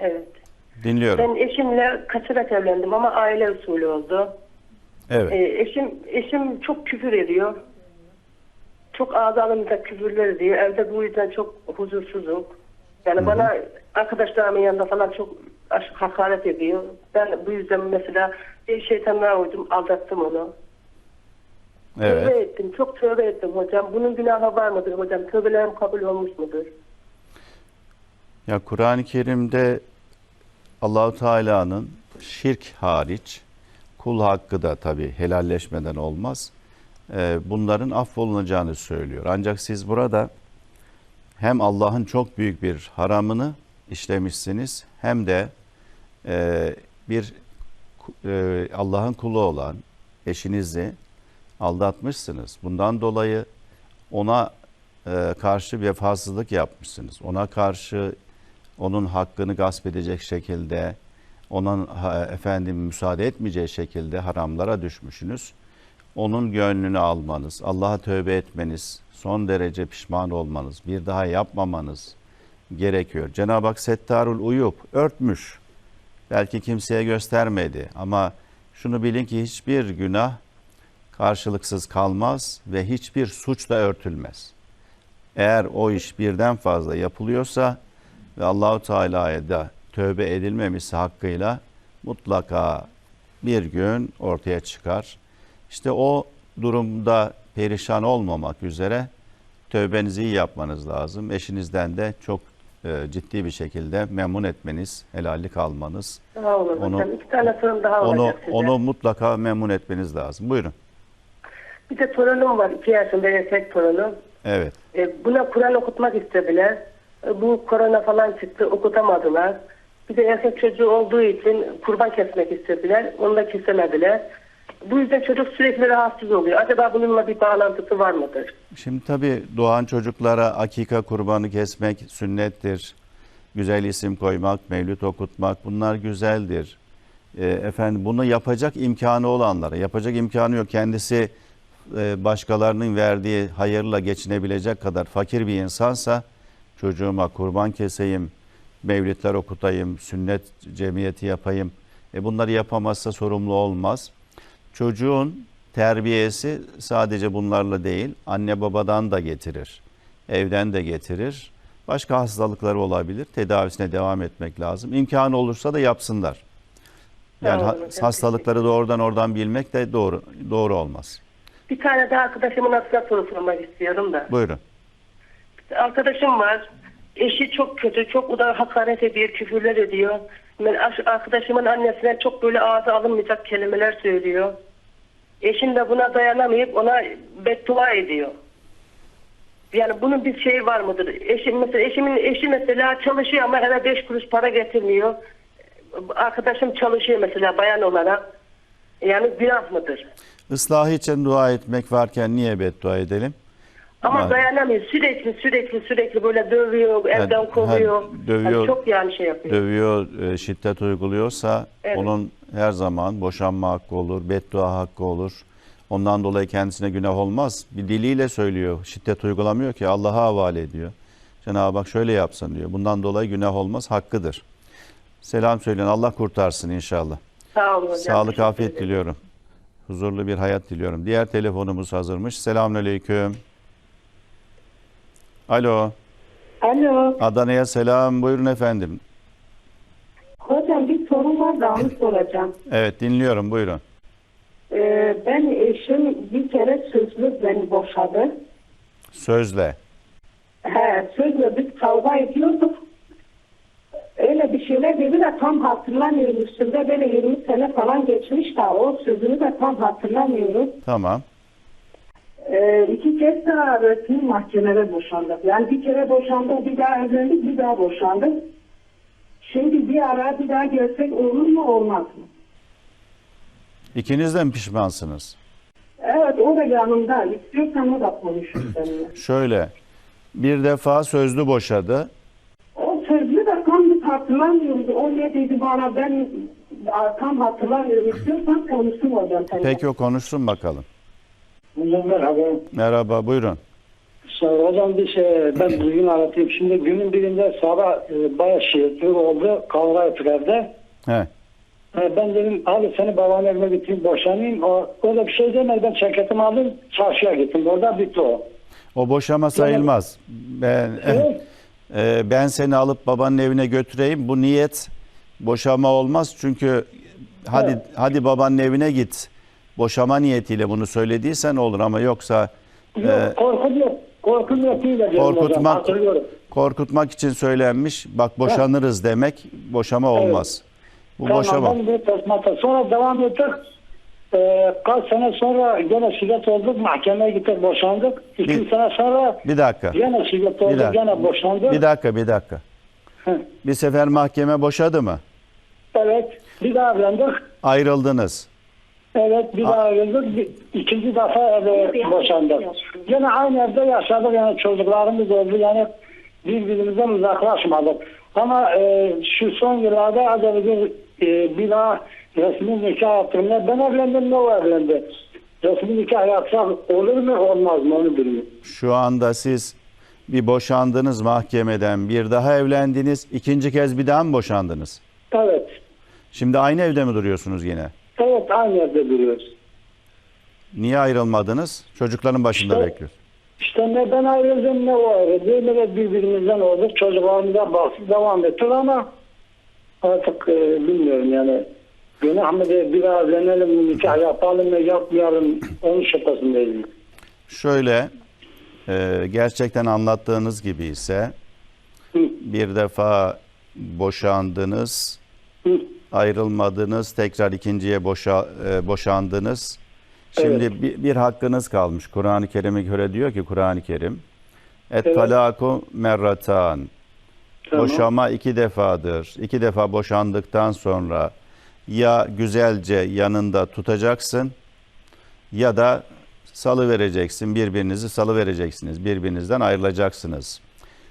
Evet. Dinliyorum. Ben eşimle kaçarak evlendim ama aile usulü oldu. Evet. Ee, eşim eşim çok küfür ediyor. Çok ağız alımda küfürler ediyor. Evde bu yüzden çok huzursuzum. Yani bana arkadaşlarımın yanında falan çok hakaret ediyor. Ben bu yüzden mesela bir şeytanlığa uydum, aldattım onu. Tövbe Evet. ettim, çok tövbe ettim hocam. Bunun günahı var mıdır hocam? Tövbelerim kabul olmuş mudur? Ya Kur'an-ı Kerim'de Allahu Teala'nın şirk hariç kul hakkı da tabi helalleşmeden olmaz. Ee, bunların affolunacağını söylüyor. Ancak siz burada hem Allah'ın çok büyük bir haramını işlemişsiniz hem de e, bir e, Allah'ın kulu olan eşinizi aldatmışsınız. Bundan dolayı ona e, karşı vefasızlık yapmışsınız. Ona karşı onun hakkını gasp edecek şekilde, onun efendim müsaade etmeyeceği şekilde haramlara düşmüşsünüz. Onun gönlünü almanız, Allah'a tövbe etmeniz, son derece pişman olmanız, bir daha yapmamanız gerekiyor. Cenab-ı Hak Settarul Uyup örtmüş. Belki kimseye göstermedi ama şunu bilin ki hiçbir günah karşılıksız kalmaz ve hiçbir suç da örtülmez. Eğer o iş birden fazla yapılıyorsa ve Allahu Teala'ya da tövbe edilmemişse hakkıyla mutlaka bir gün ortaya çıkar. İşte o durumda perişan olmamak üzere tövbenizi iyi yapmanız lazım. Eşinizden de çok e, ciddi bir şekilde memnun etmeniz, helallik almanız, Sağ olun Onu- hocam. İki tane sorun daha onu olacak size. onu mutlaka memnun etmeniz lazım. Buyurun. Bir de torunum var. iki yaşında erkek torunum. Evet. E, buna Kur'an okutmak istediler. Bu korona falan çıktı. Okutamadılar. Bir de erkek çocuğu olduğu için kurban kesmek istediler. Onu da kesemediler. Bu yüzden çocuk sürekli rahatsız oluyor. Acaba bununla bir bağlantısı var mıdır? Şimdi tabii doğan çocuklara akika kurbanı kesmek sünnettir. Güzel isim koymak, mevlüt okutmak bunlar güzeldir. Ee, efendim bunu yapacak imkanı olanlara, yapacak imkanı yok. Kendisi e, başkalarının verdiği hayırla geçinebilecek kadar fakir bir insansa çocuğuma kurban keseyim, mevlitler okutayım, sünnet cemiyeti yapayım. E bunları yapamazsa sorumlu olmaz. Çocuğun terbiyesi sadece bunlarla değil, anne babadan da getirir. Evden de getirir. Başka hastalıkları olabilir. Tedavisine devam etmek lazım. İmkanı olursa da yapsınlar. Yani ha- hocam, hastalıkları doğrudan oradan bilmek de doğru doğru olmaz. Bir tane daha arkadaşımın aslında soru sormak istiyorum da. Buyurun. Arkadaşım var. Eşi çok kötü. Çok o da hakaret ediyor, küfürler ediyor. Ben aş- arkadaşımın annesine çok böyle ağza alınmayacak kelimeler söylüyor. Eşim de buna dayanamayıp ona beddua ediyor. Yani bunun bir şeyi var mıdır? Eşim mesela eşimin eşi mesela çalışıyor ama eve beş kuruş para getirmiyor. Arkadaşım çalışıyor mesela bayan olarak. Yani günah mıdır? Islahı için dua etmek varken niye beddua edelim? Ama Yani- dayanamıyor. Sürekli sürekli sürekli böyle dövüyor, evden ha, kovuyor. dövüyor. Yani çok yani şey yapıyor. dövüyor, e, şiddet uyguluyorsa Evet. onun her zaman boşanma hakkı olur, beddua hakkı olur. Ondan dolayı kendisine günah olmaz. Bir diliyle söylüyor, şiddet uygulamıyor ki Allah'a havale ediyor. Cenab-ı Hak şöyle yapsın diyor. Bundan dolayı günah olmaz, hakkıdır. Selam söyleyin, Allah kurtarsın inşallah. Sağ olun hocam. Sağlık, afiyet diliyorum. Huzurlu bir hayat diliyorum. Diğer telefonumuz hazırmış. Selamünaleyküm. Alo, Alo, Adana'ya selam. Buyurun efendim. hocam bir sorun var da onu soracağım. Evet, dinliyorum. Buyurun. Ee, ben eşim bir kere sözlü beni boşadı. Sözle. He, sözle biz kavga ediyorduk. Öyle bir şeyler dedi de tam hatırlamıyorum. Üstünde böyle 20 sene falan geçmiş de o sözünü de tam hatırlamıyorum. Tamam. Ee, iki kez daha resmi mahkemede boşandık. Yani bir kere boşandık, bir daha evlendik, bir daha boşandık. Şimdi bir ara bir daha gelsek olur mu olmaz mı? İkiniz de mi pişmansınız? Evet o da yanımda. İstiyorsan o da konuşur seninle. Şöyle. Bir defa sözlü boşadı. O sözlü de tam hatırlamıyorum. O ne dedi bana ben tam hatırlamıyorum. İstiyorsan konuşsun hocam. Peki o konuşsun bakalım. Merhaba. Merhaba, buyurun. Hocam bir şey ben bugün anlatayım. Şimdi günün birinde sabah e, bayağı şiddetli oldu. Kavga ettik evde. He. E, ben dedim abi seni babanın evine götüreyim boşanayım. O, öyle bir şey demedi. Ben ceketimi aldım çarşıya gittim. Orada bitti o. O boşama sayılmaz. Ben Evet. e, ben seni alıp babanın evine götüreyim. Bu niyet boşama olmaz. Çünkü hadi Evet. hadi babanın evine git. Boşama niyetiyle bunu söylediysen olur ama yoksa Yok e, diyorum hocam. korkutmak korkutmak için söylenmiş. Bak boşanırız demek boşama olmaz. Bu Tamam, boşama. bir. Sonra devam ettik. Ee, kaç sene sonra gene şiddet olduk. Mahkemeye gittik boşandık. İki Bir- sene sonra Bir dakika. gene şiddet olduk. dakika. Gene boşandık. Bir dakika, bir dakika. Hı. Bir sefer mahkeme boşadı mı? Evet. Bir daha evlendik. Ayrıldınız. Evet bir daha. Bir, ikinci defa eve boşandık. Gene aynı evde yaşadık. Yani çocuklarımız oldu. Yani birbirimizden uzaklaşmadık. Ama e, şu son yıllarda az önce e, bir daha resmi nikah yaptığımda ben evlendim ne o evlendi. Resmi nikah yapsak olur mu olmaz mı onu bilmiyorum. Şu anda siz bir boşandınız mahkemeden, bir daha evlendiniz, ikinci kez bir daha mı boşandınız? Evet. Şimdi aynı evde mi duruyorsunuz yine? Evet aynı evde duruyoruz. Niye ayrılmadınız? Çocukların başında İşte- bekliyor. İşte ne ben ayrıldım ne o ayrıldı. Ne de birbirimizden olduk. Çocuklarımıza baktık devam ettik ama artık e, bilmiyorum yani. Günah mı diye bir daha evlenelim, nikah yapalım mı yapmayalım onun şüphesindeyim. Şöyle, e, gerçekten anlattığınız gibi ise Hı, bir defa boşandınız, ayrılmadınız, tekrar ikinciye boşa, e, boşandınız. Şimdi Evet. bir, bir hakkınız kalmış. Kur'an-ı Kerim'e göre diyor ki Kur'an-ı Kerim, Et Evet. talaku merratan. tamam. Boşama iki defadır. İki defa boşandıktan sonra ya güzelce yanında tutacaksın ya da salı vereceksin. Birbirinizi salı vereceksiniz. Birbirinizden ayrılacaksınız.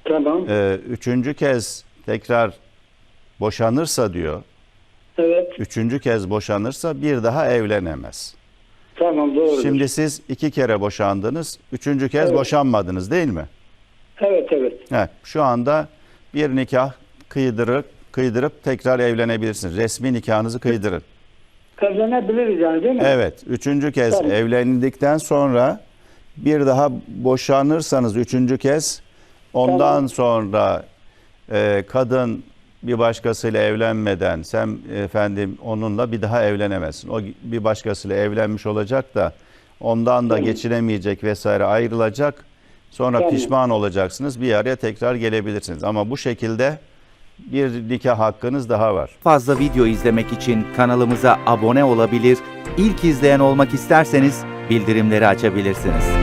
Tamam. Ee, üçüncü kez tekrar boşanırsa diyor. Evet. Üçüncü kez boşanırsa bir daha evlenemez. Tamam doğru. Şimdi siz iki kere boşandınız. Üçüncü kez Evet. boşanmadınız değil mi? Evet evet. He, şu anda bir nikah kıydırıp, kıydırıp tekrar evlenebilirsiniz. Resmi nikahınızı kıydırın. Evlenebiliriz yani değil mi? Evet, üçüncü kez Tamam. evlendikten sonra bir daha boşanırsanız üçüncü kez ondan Tamam. sonra e, kadın bir başkasıyla evlenmeden sen efendim onunla bir daha evlenemezsin. O bir başkasıyla evlenmiş olacak da ondan da geçinemeyecek vesaire ayrılacak. Sonra pişman olacaksınız. Bir araya tekrar gelebilirsiniz. Ama bu şekilde bir nikah hakkınız daha var. fazla video izlemek için kanalımıza abone olabilir, ilk izleyen olmak isterseniz bildirimleri açabilirsiniz.